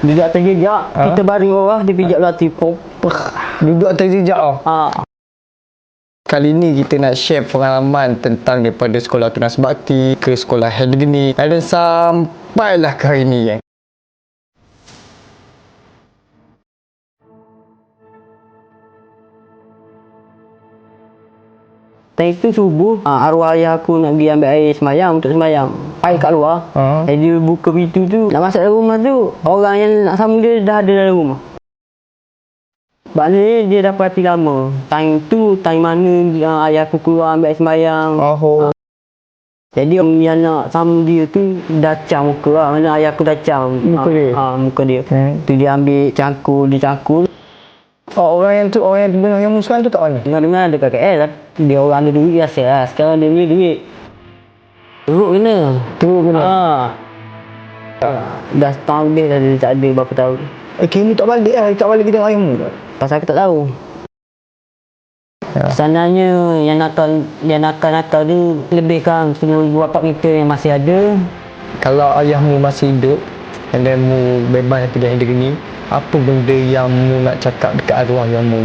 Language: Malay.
Duduk atas jejak, Ha? kita baring bawah, dia pijak tipuk. Duduk atas jejak oh. Ha. Kali ni kita nak share pengalaman tentang daripada sekolah Tunas Bakti ke sekolah Helgini dan sampailah ke hari ni kan. Time tu subuh, ha, arwah ayah aku nak pergi ambil air semayang untuk semayang. Air kat luar. Ha. Jadi dia buka pintu tu, nak masuk dalam rumah tu, orang yang nak sambung dia dah ada dalam rumah. Maknanya dia dah perhati lama. Time tu, time mana uh, ayah aku keluar ambil air semayang. Oh. Jadi orang yang nak sambung dia tu dah cam muka lah. Mana ayah aku dah cam. Muka ha, dia? Ha, muka dia. Hmm. Tu dia ambil cangkul, dia cangkul. Oh, orang yang tu orang yang yang musuhan tu tak mana? Dengar-dengar ada KKL lah. Dia orang ada duit biasa lah. Sekarang dia beli duit. Teruk kena. Tu kena. Ha. Dah setahun lebih dah dia tak ada berapa tahun. Eh, kini tak balik lah. Tak balik kita dengan ayahmu. Pasal aku tak tahu. Ya. Sebenarnya yang nakal yang nakal-nakal ni lebih kan semua kita yang masih ada. Kalau ayahmu masih hidup dan mu bebas pilihan diri ni, apa benda yang mu nak cakap dekat arwah yang mu